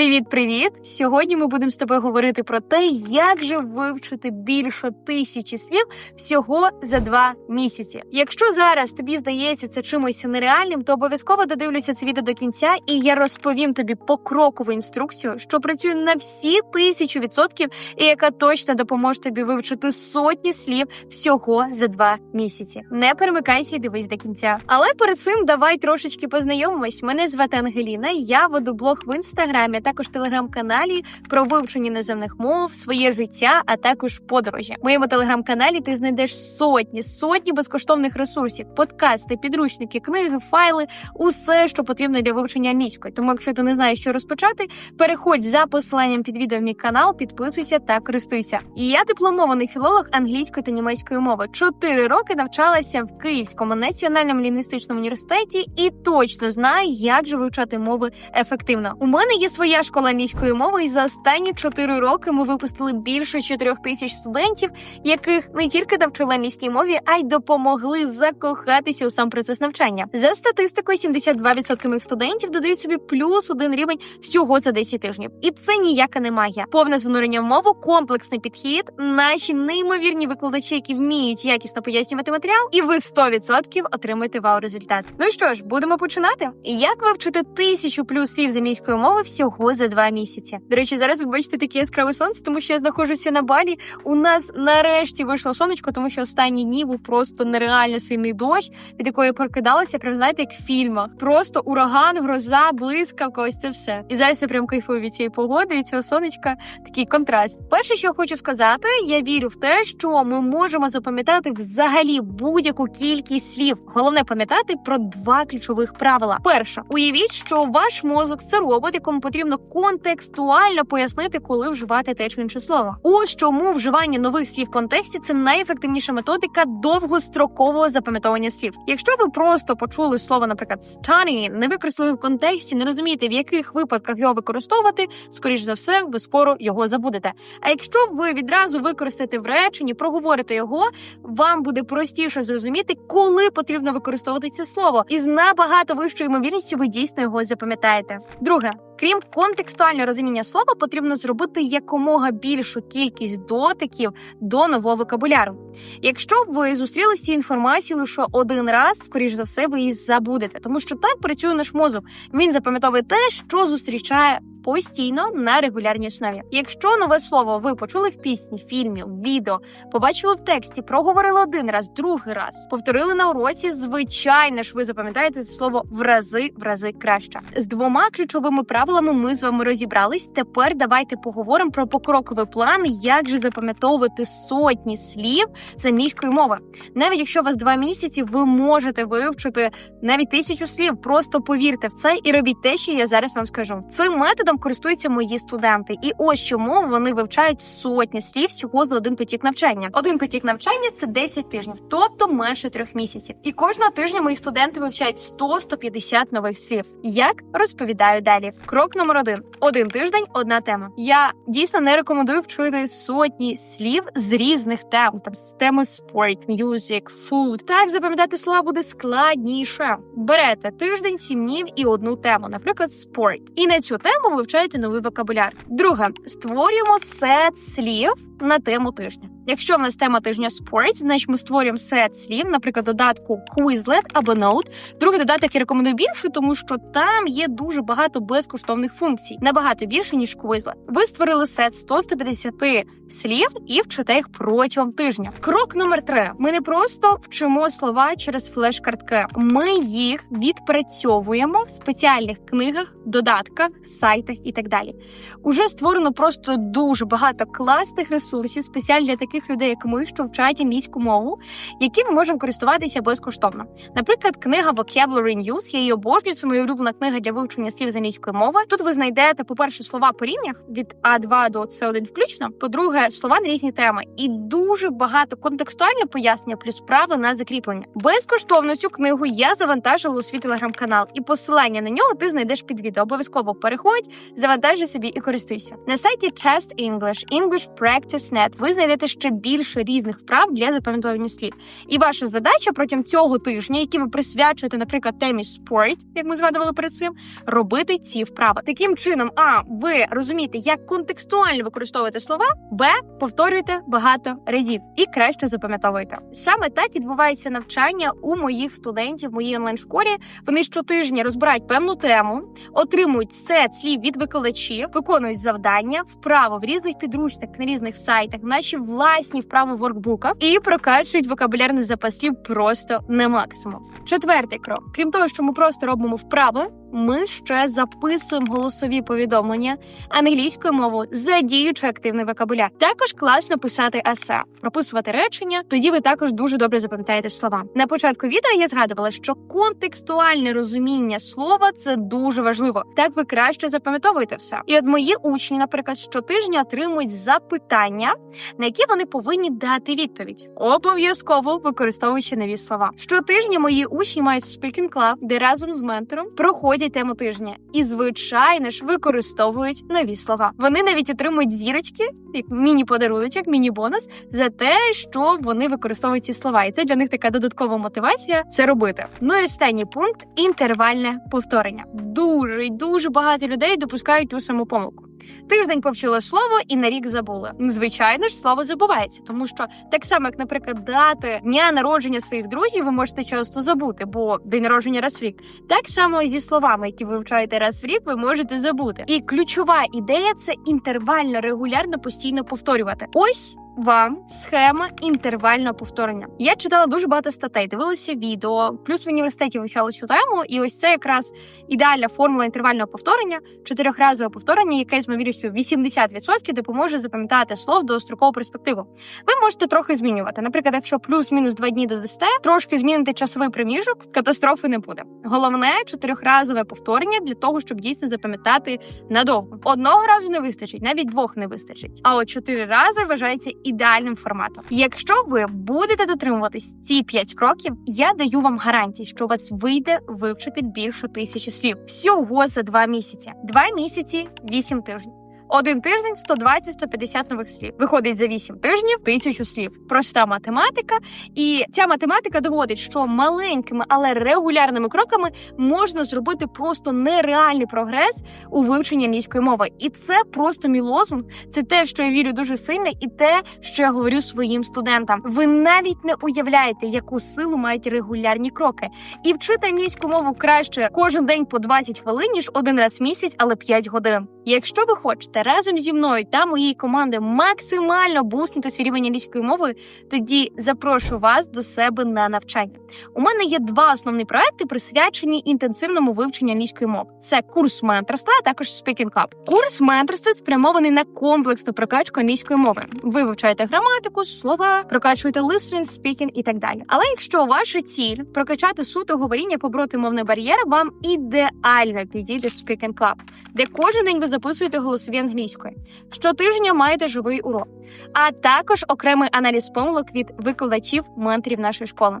Привіт-привіт! Сьогодні ми будемо з тобою говорити про те, як же вивчити більше тисячі слів всього за два місяці. Якщо зараз тобі здається це чимось нереальним, то обов'язково додивлюся це відео до кінця, і я розповім тобі покрокову інструкцію, що працює на всі тисячу відсотків, і яка точно допоможе тобі вивчити сотні слів всього за два місяці. Не перемикайся і дивись до кінця. Але перед цим давай трошечки познайомимось. Мене звати Ангеліна. Я веду блог в інстаграмі, також телеграм-каналі про вивчення іноземних мов, своє життя, а також подорожі. В моєму телеграм-каналі ти знайдеш сотні, сотні безкоштовних ресурсів, подкасти, підручники, книги, файли, усе, що потрібно для вивчення англійської. Тому, якщо ти не знаєш, що розпочати, переходь за посиланням під відео в мій канал, підписуйся та користуйся. І я дипломований філолог англійської та німецької мови. Чотири роки навчалася в Київському національному лінгвістичному університеті і точно знаю, як же вивчати мови ефективно. У мене є своя школа англійської мови, і за останні чотири роки ми випустили більше чотирьох тисяч студентів, яких не тільки навчили англійській мові, а й допомогли закохатися у сам процес навчання. За статистикою, 72% моїх студентів додають собі плюс один рівень всього за 10 тижнів. І це ніяка не магія. Повне занурення в мову, комплексний підхід, наші неймовірні викладачі, які вміють якісно пояснювати матеріал, і ви 100% отримаєте вау результат. Ну що ж, будемо починати. Як вивчити тисячу плюс слів з англійської мови всього за два місяці? До речі, зараз ви бачите таке яскраве сонце, тому що я знаходжуся на балі. У нас нарешті вийшло сонечко, тому що останні дні був просто нереально сильний дощ, від якої я прокидалася, прям знаєте, як в фільмах. Просто ураган, гроза, блискавка, ось це все. І зараз я прям кайфую від цієї погоди, від цього сонечка. Такий контраст. Перше, що я хочу сказати, я вірю в те, що ми можемо запам'ятати взагалі будь-яку кількість слів. Головне пам'ятати про два ключових правила. Перше, уявіть, що ваш мозок це робот, якому потрібно контекстуально пояснити, коли вживати те чи інше слово. Ось чому вживання нових слів в контексті це найефективніша методика довгострокового запам'ятовування слів. Якщо ви просто почули слово, наприклад, stunning, не використали в контексті, не розумієте, в яких випадках його використовувати, скоріш за все, ви скоро його забудете. А якщо ви відразу використаєте в реченні, проговорите його, вам буде простіше зрозуміти, коли потрібно використовувати це слово, і з набагато вищою ймовірністю ви дійсно його запам'ятаєте. Друге. Крім контекстуального розуміння слова, потрібно зробити якомога більшу кількість дотиків до нового вокабуляру. Якщо ви зустріли цю інформацію лише один раз, скоріш за все, ви її забудете, тому що так працює наш мозок. Він запам'ятовує те, що зустрічає. Постійно на регулярній основі. Якщо нове слово ви почули в пісні, фільмі, відео, побачили в тексті, проговорили один раз, другий раз, повторили на уроці, звичайно ж, ви запам'ятаєте це слово в рази в рази краще. З двома ключовими правилами ми з вами розібрались. Тепер давайте поговоримо про покроковий план, як же запам'ятовувати сотні слів з англійської мови. Навіть якщо у вас два місяці, ви можете вивчити навіть тисячу слів. Просто повірте в це і робіть те, що я зараз вам скажу. Цим методом користуються мої студенти, і ось чому вони вивчають сотні слів всього за один потік навчання. Один потік навчання це 10 тижнів, тобто менше трьох місяців. І кожного тижня мої студенти вивчають 100-150 нових слів. Як розповідаю далі. Крок номер один: один тиждень, одна тема. Я дійсно не рекомендую вчити сотні слів з різних тем, там з теми спорт, мюзик, фуд. Так запам'ятати слова буде складніше. Берете тиждень, сім днів і одну тему, наприклад, спорт. І на цю тему вивчаєте новий вокабуляр. Друге, створюємо сет слів на тему тижня. Якщо в нас тема тижня спорт, значить ми створюємо сет слів, наприклад, додатку Quizlet або Note. Другий додаток я рекомендую більше, тому що там є дуже багато безкоштовних функцій, набагато більше ніж Quizlet. Ви створили сет 100-150 слів і вчите їх протягом тижня. Крок номер три: ми не просто вчимо слова через флеш-картки. Ми їх відпрацьовуємо в спеціальних книгах, додатках, сайтах і так далі. Уже створено просто дуже багато класних ресурсів спеціально для таких людей, як ми, що вчать англійську мову, які ми можемо користуватися безкоштовно. Наприклад, книга Vocabulary News, я її обожнюю, це моя улюблена книга для вивчення слів з англійської мови. Тут ви знайдете, по-перше, слова по рівнях від А2 до С1 включно. По-друге, слова на різні теми, і дуже багато контекстуальне пояснення, плюс право на закріплення. Безкоштовно цю книгу я завантажила у свій телеграм-канал, і посилання на нього ти знайдеш під відео. Обов'язково переходь, завантажуй собі і користуйся. На сайті Test English, English Practice Net ви знайдете ще більше різних вправ для запам'ятовування слів. І ваша задача протягом цього тижня, який ви присвячуєте, наприклад, темі спорт, як ми згадували перед цим, робити ці вправи. Таким чином, а ви розумієте, як контекстуально використовувати слова, б повторюєте багато разів і краще запам'ятовуєте. Саме так відбувається навчання у моїх студентів моїй онлайн-школі. Вони щотижня розбирають певну тему, отримують сет слів від викладачів, виконують завдання, вправи в різних підручниках на різних сайтах, наші власні вправи в воркбуках і прокачують вокабулярний запас слів просто на максимум. Четвертий крок: крім того, що ми просто робимо вправи. Ми ще записуємо голосові повідомлення англійською мовою, задіючи активний вокабуляр. Також класно писати есе, прописувати речення. Тоді ви також дуже добре запам'ятаєте слова. На початку відео я згадувала, що контекстуальне розуміння слова це дуже важливо. Так ви краще запам'ятовуєте все. І от мої учні, наприклад, щотижня отримують запитання, на які вони повинні дати відповідь, обов'язково використовуючи нові слова. Щотижня мої учні мають Speaking Club, де разом з ментором проходять тему тижня і, звичайно ж, використовують нові слова. Вони навіть отримують зірочки, як міні-подаруночок, міні-бонус за те, що вони використовують ці слова, і це для них така додаткова мотивація це робити. Ну і останній пункт інтервальне повторення. Дуже і дуже багато людей допускають ту саму помилку. Тиждень повчила слово і на рік забули. Ну, Звичайно ж, слово забувається, тому що так само, як, наприклад, дати дня народження своїх друзів, ви можете часто забути, бо день народження раз в рік. Так само зі словами, які ви вивчаєте раз в рік, ви можете забути. І ключова ідея це інтервально, регулярно постійно повторювати. Ось. Вам схема інтервального повторення. Я читала дуже багато статей, дивилася відео, плюс в університеті вивчала цю тему, і ось це якраз ідеальна формула інтервального повторення, чотирьохразове повторення, яке з ймовірністю 80% допоможе запам'ятати слов до строкову перспективу. Ви можете трохи змінювати. Наприклад, якщо плюс-мінус два дні додасте, трошки змінити часовий проміжок, катастрофи не буде. Головне чотирьохразове повторення для того, щоб дійсно запам'ятати надовго. Одного разу не вистачить, навіть двох не вистачить. А от чотири рази вважається ідеальним форматом. Якщо ви будете дотримуватись ці п'ять кроків, я даю вам гарантії, що у вас вийде вивчити більше тисячі слів всього за два місяці. Два місяці, вісім тижнів. Один тиждень 120-150 нових слів. Виходить за 8 тижнів тисячу слів. Проста математика. І ця математика доводить, що маленькими, але регулярними кроками можна зробити просто нереальний прогрес у вивченні англійської мови. І це просто мій лозунг. Це те, що я вірю дуже сильно, і те, що я говорю своїм студентам. Ви навіть не уявляєте, яку силу мають регулярні кроки. І вчити англійську мову краще кожен день по 20 хвилин, ніж один раз в місяць, але 5 годин. Якщо ви хочете разом зі мною та моєю командою максимально бустнути свій рівень англійської мови, тоді запрошую вас до себе на навчання. У мене є два основні проекти, присвячені інтенсивному вивченню англійської мови. Це курс менторства, а також Speaking Club. Курс менторства спрямований на комплексну прокачку англійської мови. Ви вивчаєте граматику, слова, прокачуєте listening, speaking і так далі. Але якщо ваша ціль прокачати суто говоріння, побороти мовний бар'єр, вам ідеально підійде Speaking Club, де кожен день ви записуєте голосові англійської. Щотижня маєте живий урок, а також окремий аналіз помилок від викладачів менторів нашої школи.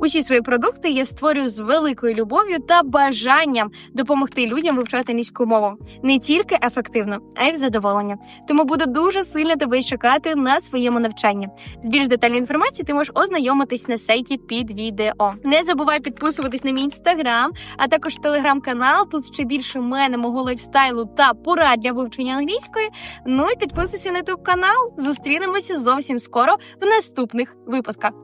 Усі свої продукти я створюю з великою любов'ю та бажанням допомогти людям вивчати англійську мову не тільки ефективно, а й в задоволення. Тому буду дуже сильно тебе чекати на своєму навчанні. З більш детальною інформацією ти можеш ознайомитись на сайті під відео. Не забувай підписуватись на мій інстаграм, а також телеграм-канал. Тут ще більше мене, мого лайфстайлу та порад для вивчення англійської. Ну і підписуйся на ютуб канал. Зустрінемося зовсім скоро в наступних випусках.